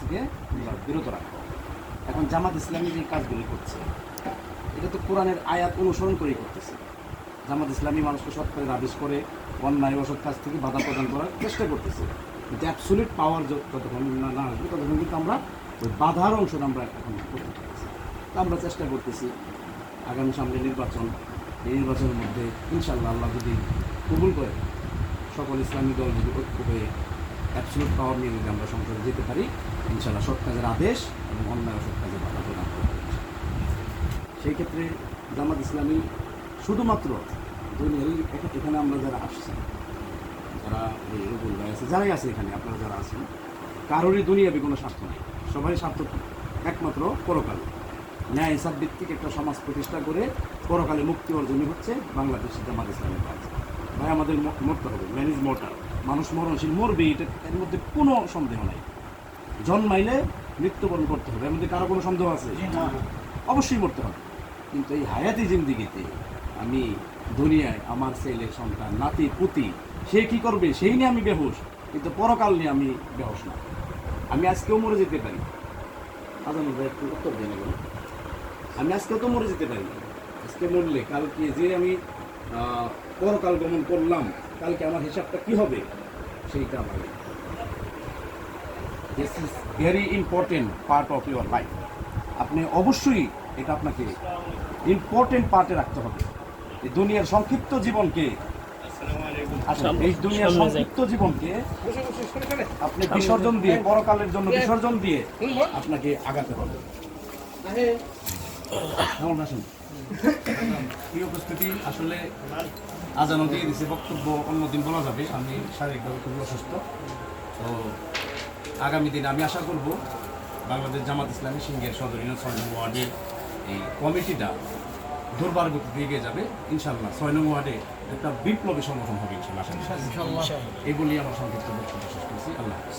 থেকে বিরত রাখব এখন জামাত ইসলামী যে কাজগুলি করছে, এটা তো কোরআনের আয়াত অনুসরণ করেই করতেছে। জামাত ইসলামী মানুষকে সৎ করে করে, অন্যায় অসৎ কাজ থেকে বাধা প্রদান করার চেষ্টা করতেছে। কিন্তু অ্যাবসুলিট পাওয়ার যতক্ষণ না আসবে, ততক্ষণ কিন্তু আমরা ওই বাধার অংশটা আমরা এখন করতে পারছি তা আমরা চেষ্টা করতেছি আগামী সামনে নির্বাচন। এই নির্বাচনের মধ্যে ইনশাল্লাহ আল্লাহ যদি কবুল করে, সকল ইসলামী দল যদি ঐক্য হয়ে অ্যাবসুলুট পাওয়ার নিয়ে যদি আমরা সংসদে যেতে পারি ইনশাল্লাহ সৎ কাজের আদেশ এবং অন্যায় অসৎ কাজের বাধা প্রদান করব সেই ক্ষেত্রে জামাত ইসলামী শুধুমাত্র এখানে আমরা যারা আসছি, যারা এই রুবুল ভাই আছে, যারাই আছে এখানে, আপনারা যারা আছেন, কারোরই দুনিয়াবি কোনো স্বার্থ নেই। সবারই স্বার্থ একমাত্র পরকাল। ন্যায় হিসাব ভিত্তিক একটা সমাজ প্রতিষ্ঠা করে পরকালে মুক্তি অর্জনই হচ্ছে বাংলাদেশের জামাত ইসলামের কাজ। ভাই, আমাদের মরতে হবে ম্যানেজ মোটার মানুষ মরণশীল মরবে এটা এর মধ্যে কোনো সন্দেহ নাই। জন্মাইলে মৃত্যুবরণ করতে হবে এর মধ্যে কারও কোনো সন্দেহ আছে? অবশ্যই মরতে হবে। কিন্তু এই হায়াতি জিন্দিগিতে আমি দুনিয়ায় আমার ছেলে সন্তান নাতি পুতি সে কি করবে? সেই নিয়ে আমি বেহুশ কিন্তু পরকাল নিয়ে আমি বেহুশ না। আমি আজকেও মরে যেতে পারি। আজানুর ভাই একটু উত্তর দিয়ে নেবেন। আমি আজকেও তো মরে যেতে পারি। আজকে মরলে কালকে যে আমি পরকাল গমন করলাম কালকে আমার হিসাবটা কি হবে? সেইটা আমার this is very important part of your life আপনি অবশ্যই এটা আপনাকে ইম্পর্টেন্ট পার্টে রাখতে হবে। এই দুনিয়ার সংক্ষিপ্ত জীবনকে এই দুনিয়ার সংক্ষিপ্ত জীবনকে আপনি বিসর্জন দিয়ে পরকালের জন্য বিসর্জন দিয়ে আপনাকে আগাতে হবে। এই উপস্থিতি আসলে আজানো দিয়ে দিছে বক্তব্য অন্যদিন বলা যাবে। আমি শারীরিকভাবে খুবই অসুস্থ। তো আগামী দিনে আমি আশা করব বাংলাদেশ জামাত ইসলামী সিংহের সদর ইউনিয়ন ওয়ার্ডের এই কমিটিটা দুর্বার গতিতে এগিয়ে যাবে। ইনশাল্লাহ ছয় নম্বর ওয়ার্ডে একটা বিপ্লবী সংগঠন হবে ইনশাল্লাহ এগুলি আমার সংক্ষিপ্ত বক্তব্য শেষ করছি। আল্লাহ হাফিজ।